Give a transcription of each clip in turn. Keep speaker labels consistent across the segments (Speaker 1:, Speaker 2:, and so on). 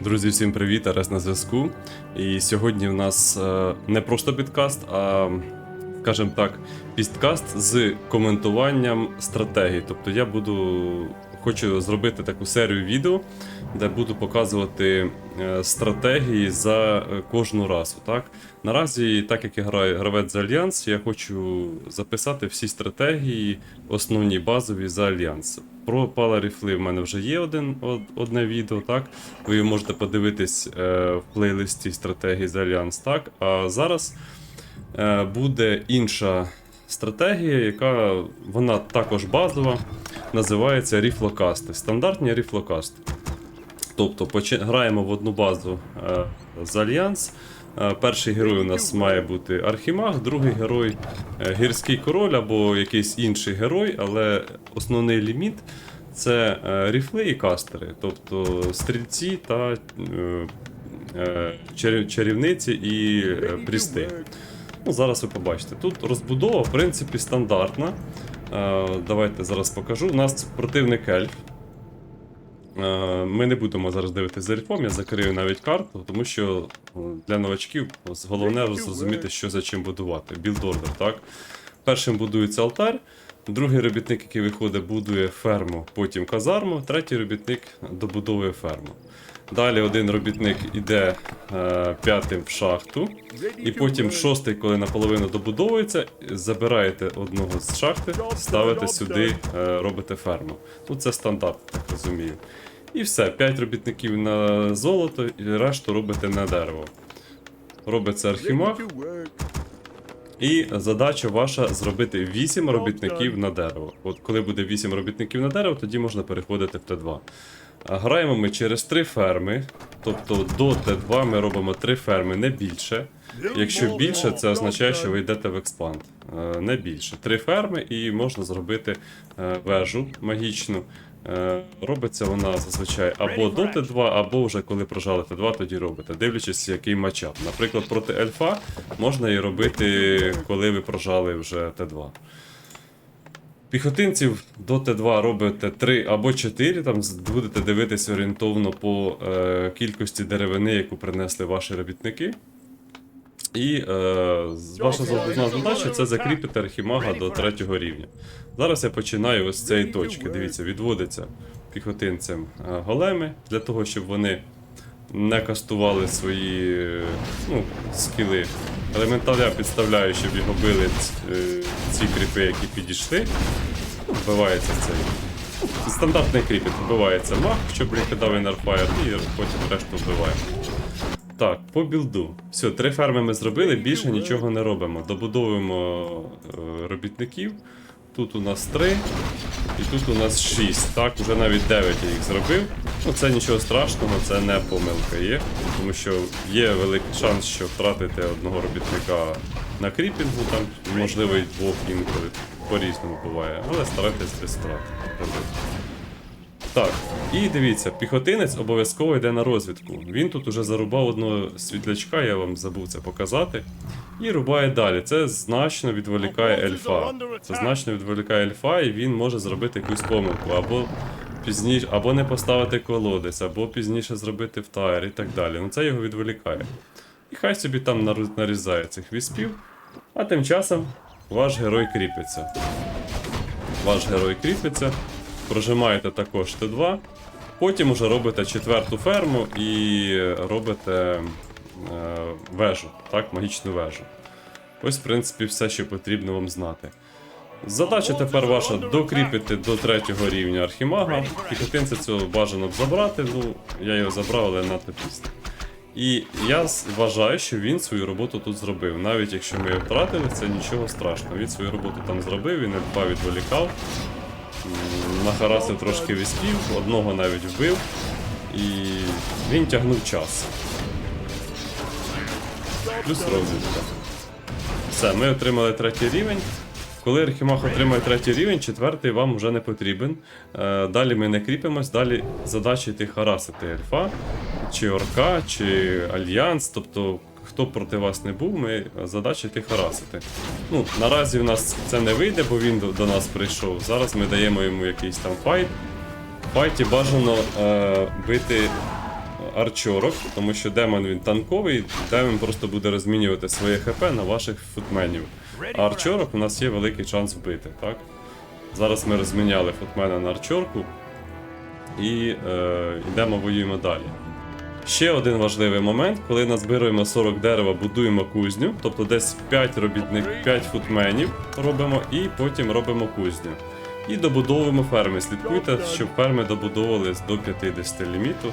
Speaker 1: Друзі, всім привіт! Арес на зв'язку. І сьогодні в нас е, не просто підкаст, а, скажімо так, підкаст з коментуванням стратегій. Тобто я буду хочу зробити таку серію відео, де буду показувати е, стратегії за е, кожну расу. Так? Наразі, так як я граю гравець за Альянс, я хочу записати всі стратегії, основні базові за Альянс. Про паларіфли в мене вже є один, одне відео, так? Ви можете подивитись е, в плейлисті стратегії за Альянс, так? А зараз е, буде інша стратегія, яка вона також базова, називається ріфлокасти. Стандартні ріфлокасти. Тобто граємо в одну базу е, з Альянс. Е, Перший герой у нас має бути Архімаг, другий герой е, гірський король або якийсь інший герой, але основний ліміт це е, ріфли і кастери, тобто стрільці та чарів- чарівниці і прісти. Ну, зараз ви побачите. Тут розбудова, в принципі, стандартна. Давайте зараз покажу. У нас противник ельф. Е, Ми не будемо зараз дивитися за ельфом, я закрию навіть карту, тому що е, для новачків головне зрозуміти, що за чим будувати. Білдордер, так? Першим будується алтар, другий робітник, який виходить, будує ферму, потім казарму, третій робітник добудовує ферму. Далі один робітник іде е, п'ятим в шахту, і потім шостий, коли наполовину добудовується, забираєте одного з шахти, ставите сюди, е, робите ферму. Ну це стандарт, так розумію. І все, 5 робітників на золото, і решту робите на дерево. Робиться архімаг, і задача ваша зробити 8 робітників на дерево. От коли буде 8 робітників на дерево, тоді можна переходити в Т2. Граємо ми через 3 ферми, тобто до Т2 ми робимо 3 ферми, не більше. Якщо більше, це означає, що ви йдете в експанд. Е, Не більше. Три ферми і можна зробити е, вежу магічну. Е, Робиться вона зазвичай або до Т2, або вже коли прожали Т2, тоді робите, дивлячись, який матчап. Наприклад, проти ельфа можна і робити, коли ви прожали вже Т2. Піхотинців до Т2 робите 3 або 4, там будете дивитись орієнтовно по е, кількості деревини, яку принесли ваші робітники. І е, ваша головна задача це закріпити архімага до третього рівня. Зараз я починаю ось з цієї точки. Дивіться, відводиться піхотинцям е, големи для того, щоб вони не кастували свої ну, скіли. Елементаря підставляю, щоб його били е, ці кріпи, які підійшли. Ну, Вбивається цей. Стандартний кріпіт вбивається маг, щоб ліквідав Енерфайр, і потім решту вбиває. Так, по білду. Все, три ферми ми зробили, більше нічого не робимо. Добудовуємо е, робітників. Тут у нас три, і тут у нас шість. Так, уже навіть 9 я їх зробив. Ну це нічого страшного, це не помилка є. Тому що є великий шанс, що втратите одного робітника на кріпінгу, там можливо і двох інколи. По-різному буває, але старайтесь без втрат робити. Так, і дивіться, піхотинець обов'язково йде на розвідку. Він тут уже зарубав одного світлячка, я вам забув це показати. І рубає далі. Це значно відволікає ельфа. Це значно відволікає ельфа, і він може зробити якусь помилку, або пізніше, або не поставити колодець, або пізніше зробити втайр і так далі. Ну це його відволікає. І хай собі там нарізає цих віспів, а тим часом ваш герой кріпиться. Ваш герой кріпиться. Прожимаєте також Т2. Потім уже робите четверту ферму і робите е, вежу, так, магічну вежу. Ось, в принципі, все, що потрібно вам знати. Задача тепер ваша докріпити до третього рівня архімага. Піхотинця цього бажано забрати, ну я його забрав, але надто пізно. І я вважаю, що він свою роботу тут зробив. Навіть якщо ми його втратили, це нічого страшного. Він свою роботу там зробив, він ельфа відволікав, м, нахарасив трошки віспів, одного навіть вбив, і він тягнув час. Плюс розвідка. Все, ми отримали третій рівень. Коли Архімах отримає третій рівень, четвертий вам вже не потрібен. Е, далі ми не кріпимось, далі задача йти харасити ельфа, чи орка, чи альянс. Тобто, хто б проти вас не був, ми задача йти харасити. Ну, наразі в нас це не вийде, бо він до, до нас прийшов. Зараз ми даємо йому якийсь там файт. В файті бажано е, бити арчорок, тому що демон він танковий, демон просто буде розмінювати своє хп на ваших футменів. А арчорок у нас є великий шанс вбити, так? Зараз ми розміняли футмена на арчорку і е, йдемо воюємо далі. Ще один важливий момент, коли назбируємо 40 дерева, будуємо кузню, тобто десь 5 робітник, 5 футменів робимо і потім робимо кузню. І добудовуємо ферми. Слідкуйте, щоб ферми добудовувались до 50 ліміту.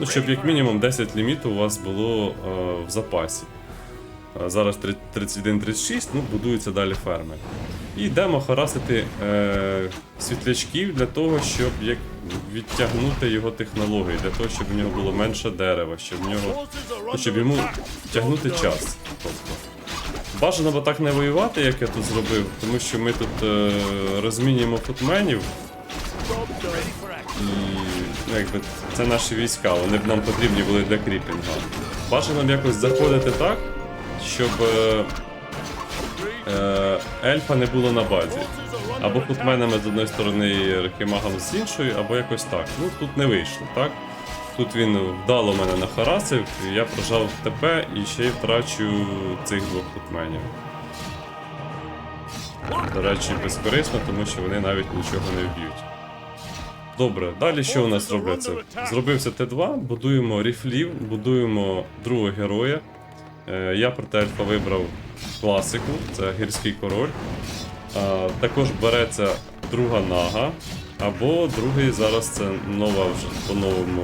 Speaker 1: Ну, щоб як мінімум 10 ліміту у вас було е, в запасі. Зараз три- 31-36, ну, будуються далі ферми. І йдемо харасити е, світлячків для того, щоб як відтягнути його технології, для того, щоб в нього було менше дерева, щоб в нього ну, щоб йому тягнути час. Тобто. Бажано б так не воювати, як я тут зробив, тому що ми тут е, розмінюємо футменів, і ну, якби це наші війська, вони б нам потрібні були для кріпінга. Бажано б якось заходити так, щоб е, е, ельфа не було на базі. Або футменами з одної сторони і з іншої, або якось так. Ну тут не вийшло, так? Тут він вдало мене нахарасив, я прожав ТП і ще й втрачу цих двох футменів. До речі, безкорисно, тому що вони навіть нічого не вб'ють. Добре, далі що у нас робиться? Зробився Т2, будуємо ріфлів, будуємо другого героя. Е, Я проти ельфа вибрав класику, це гірський король. Також береться друга нага, або другий зараз це нова вже по новому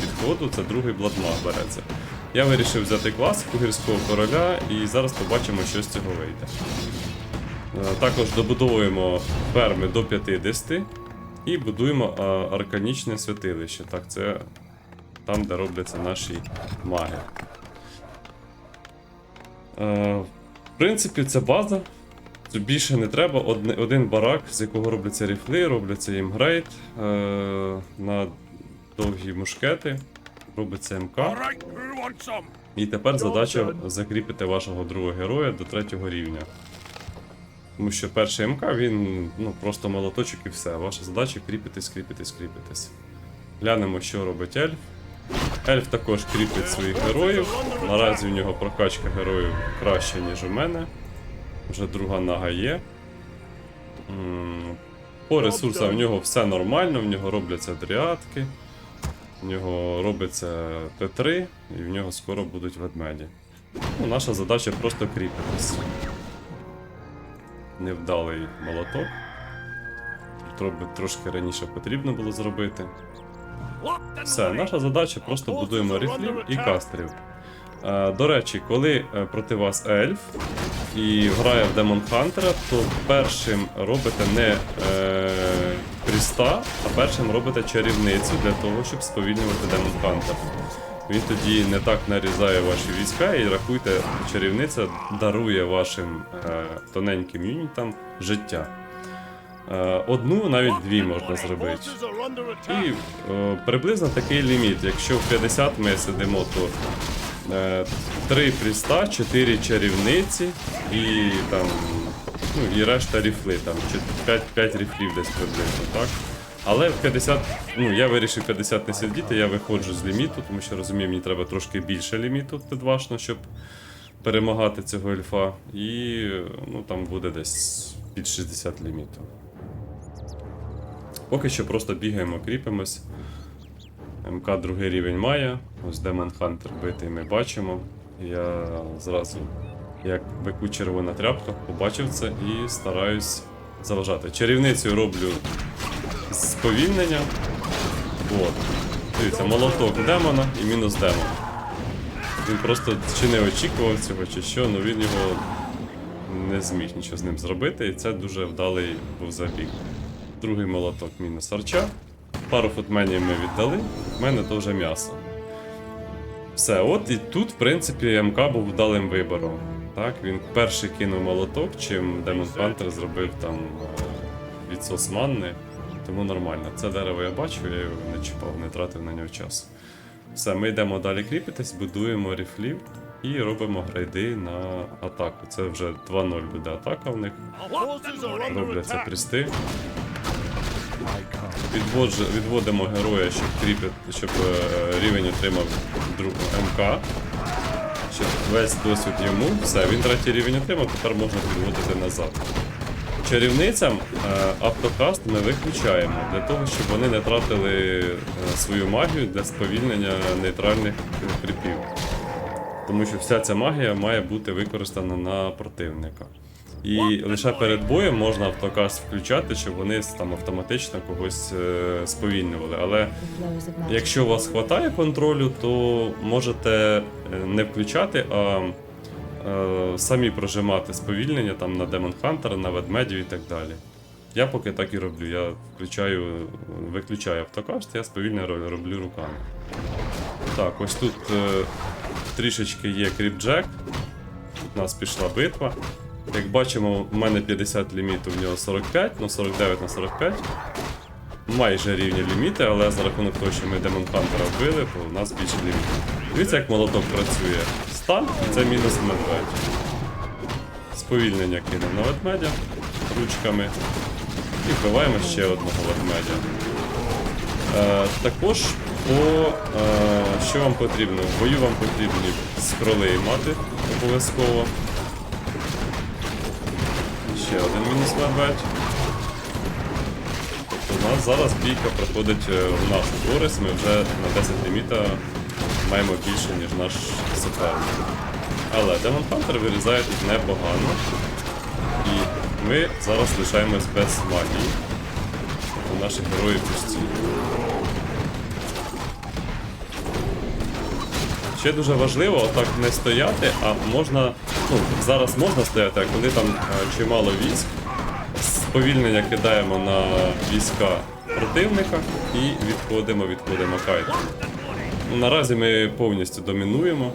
Speaker 1: підходу, це другий бладмаг береться. Я вирішив взяти класику гірського короля і зараз побачимо, що з цього вийде. Е, Також добудовуємо ферми до 50 і будуємо арканічне святилище. Так, це там, де робляться наші маги. Е, В принципі, це база. Тут більше не треба. Одне, один барак, з якого робляться ріфли, робляться імгрейд е, на довгі мушкети, робиться МК. І тепер задача закріпити вашого другого героя до третього рівня. Тому що перший МК він ну, просто молоточок і все. Ваша задача кріпитись, кріпитись, кріпитись. Глянемо, що робить ельф. Ельф також кріпить своїх героїв. Наразі у нього прокачка героїв краще, ніж у мене. Вже друга нага є. По ресурсам в нього все нормально, в нього робляться дріадки, в нього робиться Т3, і в нього скоро будуть ведмеді. Ну, наша задача просто кріпитись. Невдалий молоток. Тро- Трошки раніше потрібно було зробити. Все, наша задача просто будуємо ріфлів і кастерів. Е, До речі, коли е, проти вас ельф і грає в Демон Хантера, то першим робите не е, кріста, а першим робите чарівницю для того, щоб сповільнювати Демон Хантер. Він тоді не так нарізає ваші війська і рахуйте, чарівниця дарує вашим е, тоненьким юнітам життя. Е, одну, навіть дві можна зробити. І е, приблизно такий ліміт. Якщо в 50 ми сидимо, то е, 3 пріста, 4 чарівниці і там. Ну, і решта ріфли, там, 5, 5 ріфлів десь приблизно, так? Але в 50, ну я вирішив 50 не сидіти, я виходжу з ліміту, тому що розумію, мені треба трошки більше ліміту Т2, щоб перемагати цього ельфа. І ну, там буде десь під 60 ліміту. Поки що просто бігаємо, кріпимось. МК другий рівень має. Ось Демон Хантер битий ми бачимо. Я зразу, як беку червона тряпка, побачив це і стараюсь заважати. Чарівницею роблю сповільнення. От. Дивіться, молоток демона і мінус демон. Він просто чи не очікував цього, чи що, але він його не зміг нічого з ним зробити, і це дуже вдалий був забіг. Другий молоток мінус арча. Пару футменів ми віддали, в мене то вже м'ясо. Все, от і тут, в принципі, МК був вдалим вибором. Так, він перший кинув молоток, чим Демон Хантер зробив там е, відсос манни. Тому нормально. Це дерево я бачу, я його не чіпав, не тратив на нього час. Все, ми йдемо далі кріпитись, будуємо ріфлів і робимо грейди на атаку. Це вже 2-0 буде атака в них. Робляться прісти. Відводжу- відводимо героя, щоб, кріпи, щоб е, рівень отримав друг МК. Щоб весь досвід йому. Все, він третій рівень отримав, тепер можна підводити назад. Чарівницям е, автокаст ми виключаємо для того, щоб вони не тратили е, свою магію для сповільнення нейтральних кріпів. Тому що вся ця магія має бути використана на противника. І лише перед боєм можна автокаст включати, щоб вони там автоматично когось е, сповільнювали. Але якщо у вас вистачає контролю, то можете е, не включати, а е, самі прожимати сповільнення там на Демон Хантера, на ведмедів і так далі. Я поки так і роблю. Я включаю, виключаю автокаст, я сповільнення роблю руками. Так, ось тут е, трішечки є кріпджек. Тут у нас пішла битва. Як бачимо, в мене 50 ліміту, в нього 45, ну 49 на 45. Майже рівні ліміти, але за рахунок того, що ми Демон Хантера вбили, то у нас більше лімітів. Дивіться, як молоток працює. Стан це мінус медведь. Сповільнення кинемо на ведмедя ручками. І вбиваємо ще одного ведмедя. Е, також по е, що вам потрібно? В бою вам потрібні скроли мати обов'язково. Ще один мінус медведь. Тобто у нас зараз бійка проходить е, в нашу користь, ми вже на 10 ліміта маємо більше, ніж наш суперник. Але Демон Хантер вирізає тут непогано. І ми зараз лишаємось без магії. Тобто наші герої пусті. Ще дуже важливо отак не стояти, а можна. Ну, зараз можна стояти, а коли там е, чимало військ, сповільнення кидаємо на війська противника і відходимо, відходимо кайтом. Ну, наразі ми повністю домінуємо.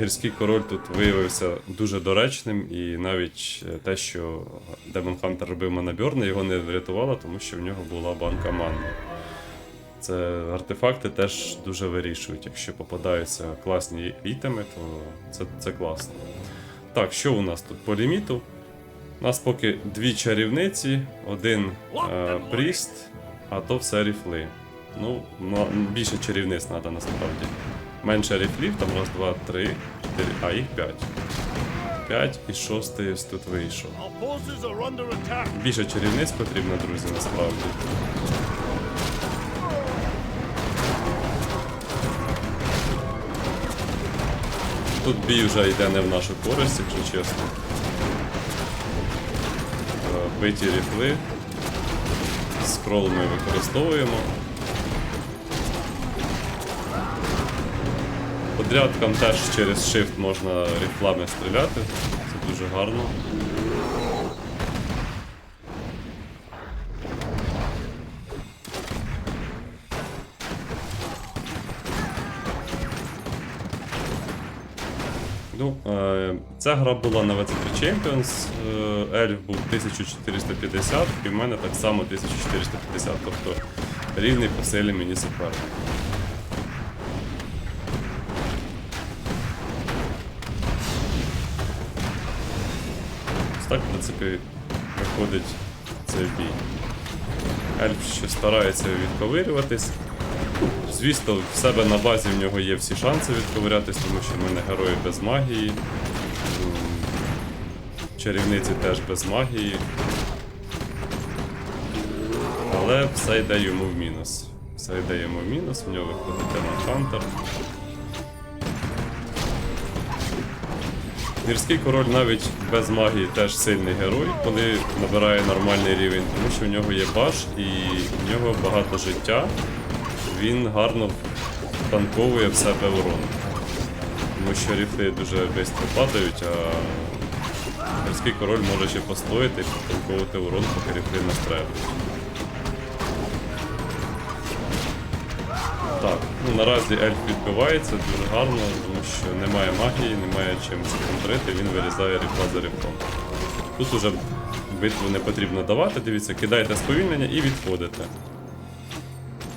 Speaker 1: Гірський король тут виявився дуже доречним, і навіть е, те, що Демон Хантер робив манабьорне, його не врятувало, тому що в нього була банка манни. Це артефакти теж дуже вирішують. Якщо попадаються класні ітеми, то це, це класно. Так, що у нас тут по ліміту? У нас поки дві чарівниці, один е, пріст, а то все ріфли. Ну, більше чарівниць треба насправді. Менше ріфлів, там раз, два, три, чотири, а їх п'ять. П'ять і шостий ось тут вийшов. Більше чарівниць потрібно, друзі, насправді. Тут бій вже йде не в нашу користь, якщо чесно. Е, Биті ріфли. Скрол ми використовуємо. Подрядкам теж через shift можна ріфлами стріляти. Це дуже гарно. Ця гра була на VCT Champions, е, Ельф був 1450, і в мене так само 1450, тобто рівний по силі мені суперник. Ось так, в принципі, виходить цей бій. Ельф ще старається відковирюватись. Звісно, в себе на базі в нього є всі шанси відковирятись, тому що в мене герої без магії. Чарівниці теж без магії. Але все йде йому в мінус. Все йде йому в мінус, в нього виходить Демон Хантер. Гірський король навіть без магії теж сильний герой, коли набирає нормальний рівень, тому що в нього є баш і в нього багато життя. Він гарно танковує в себе урон. Тому що ріфли дуже швидко падають, а гірський король може ще постояти і потанковувати урон, поки ріфли настрелюють. Так, ну наразі ельф відбивається дуже гарно, тому що немає магії, немає чим контрити, він вирізає ріфла за ріфлом. Тут уже битву не потрібно давати, дивіться, кидайте сповільнення і відходите.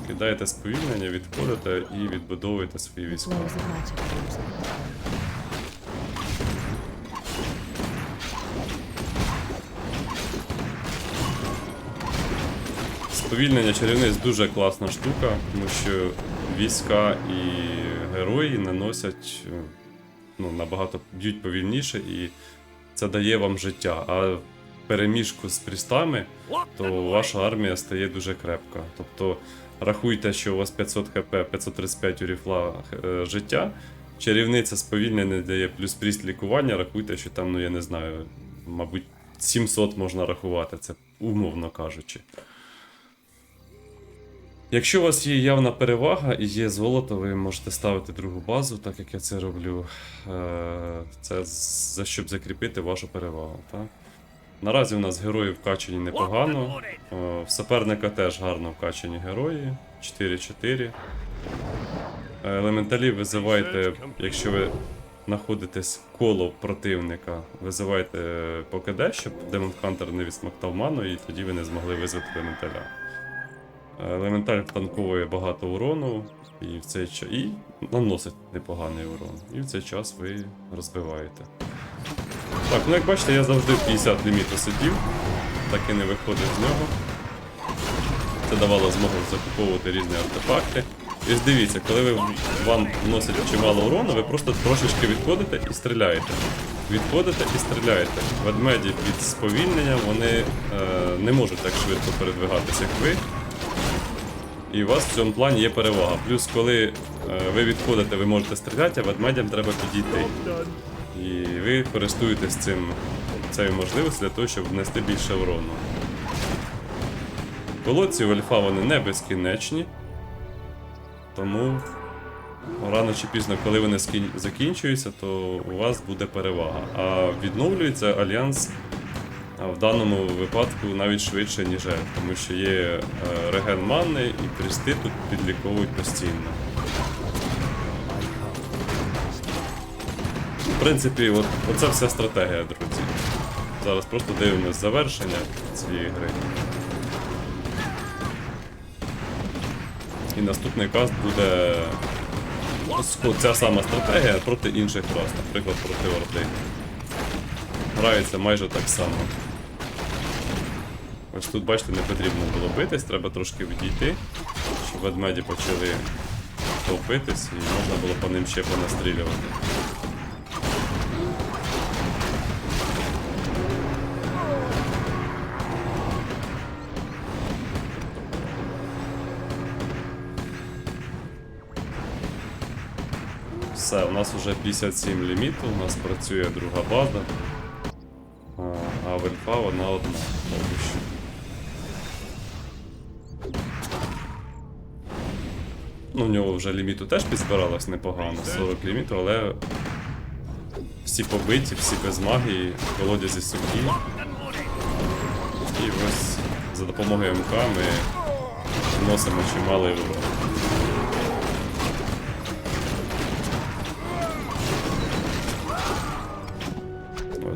Speaker 1: Кидаєте сповільнення, відходите і відбудовуєте свої війська. Сповільнення чарівниць дуже класна штука, тому що війська і герої наносять е, ну, набагато б'ють повільніше, і це дає вам життя. А переміжку з прістами, то ваша армія стає дуже крепка. Тобто рахуйте, що у вас 500 хп, 535 у ріфла е, життя. Чарівниця сповільнення дає плюс пріст лікування, рахуйте, що там, ну я не знаю, мабуть, 700 можна рахувати, це умовно кажучи. Якщо у вас є явна перевага і є золото, ви можете ставити другу базу, так як я це роблю. Е, Це за щоб закріпити вашу перевагу. Так? Наразі у нас герої вкачані непогано. В суперника теж гарно вкачані герої. 4-4. Е, Елементалів визивайте, якщо ви знаходитесь коло противника, визивайте е, по щоб Демон Хантер не відсмоктав ману, і тоді ви не змогли визвати елементаля. Елементаль втанковує багато урону і в цей час. І наносить непоганий урон. І в цей час ви розбиваєте. Так, ну як бачите, я завжди в 50 ліміту сидів, так і не виходив з нього. Це давало змогу закуповувати різні артефакти. І ось дивіться, коли ви, вам вносять чимало урону, ви просто трошечки відходите і стріляєте. Відходите і стріляєте. Ведмеді від сповільнення вони е, не можуть так швидко передвигатися, як ви. І у вас в цьому плані є перевага. Плюс, коли е, ви відходите, ви можете стріляти, а ведмедям треба підійти. І ви користуєтесь цим цією можливістю для того, щоб внести більше урону. Колодці у Альфа вони не безкінечні. Тому рано чи пізно, коли вони закінчуються, то у вас буде перевага. А відновлюється альянс в даному випадку навіть швидше, ніж Ель, тому що є е, реген мани і прісти тут підліковують постійно. В принципі, от, оце вся стратегія, друзі. Зараз просто дивимось завершення цієї гри. І наступний каст буде ця сама стратегія проти інших рас, наприклад, проти Орди. Грається майже так само. Ось тут, бачите, не потрібно було битись, треба трошки відійти, щоб ведмеді почали товпитись і можна було по ним ще понастрілювати. Все, у нас вже 57 ліміту, у нас працює друга база. А, а в ельфа вона одна Ну, у нього вже ліміту теж підзбиралось непогано, 40 ліміту, але всі побиті, всі без магії, колодязі сухі. І ось за допомогою МК ми вносимо чималий урон.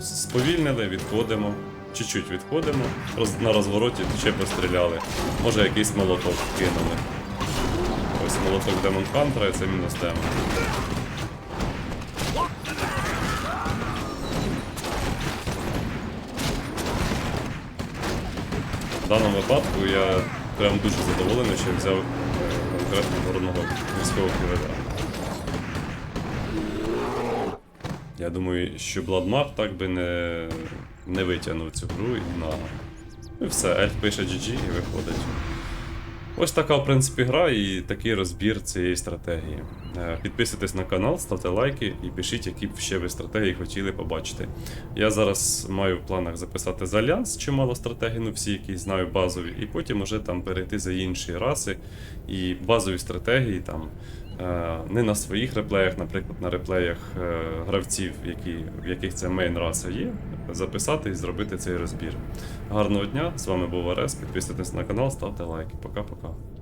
Speaker 1: Сповільнили, відходимо. Чуть-чуть відходимо. Роз, на розвороті ще постріляли. Може якийсь молоток кинули. Ось молоток Демон Хантера, і це мінус демон. В даному випадку я прям дуже задоволений, що взяв е, конкретно горного військового криведа. Я думаю, що Бладмар так би не, не витягнув цю гру і на. Ну і все, Ельф пише GG і виходить. Ось така, в принципі, гра і такий розбір цієї стратегії. Е, Підписуйтесь на канал, ставте лайки і пишіть, які б ще ви стратегії хотіли побачити. Я зараз маю в планах записати за Альянс чимало стратегій, ну всі, які знаю базові, і потім уже там перейти за інші раси і базові стратегії там. Е, Не на своїх реплеях, наприклад, на реплеях е, гравців, які, в яких це мейн раса є, записати і зробити цей розбір. Гарного дня! З вами був Арес. Підписуйтесь на канал, ставте лайки. Пока-пока.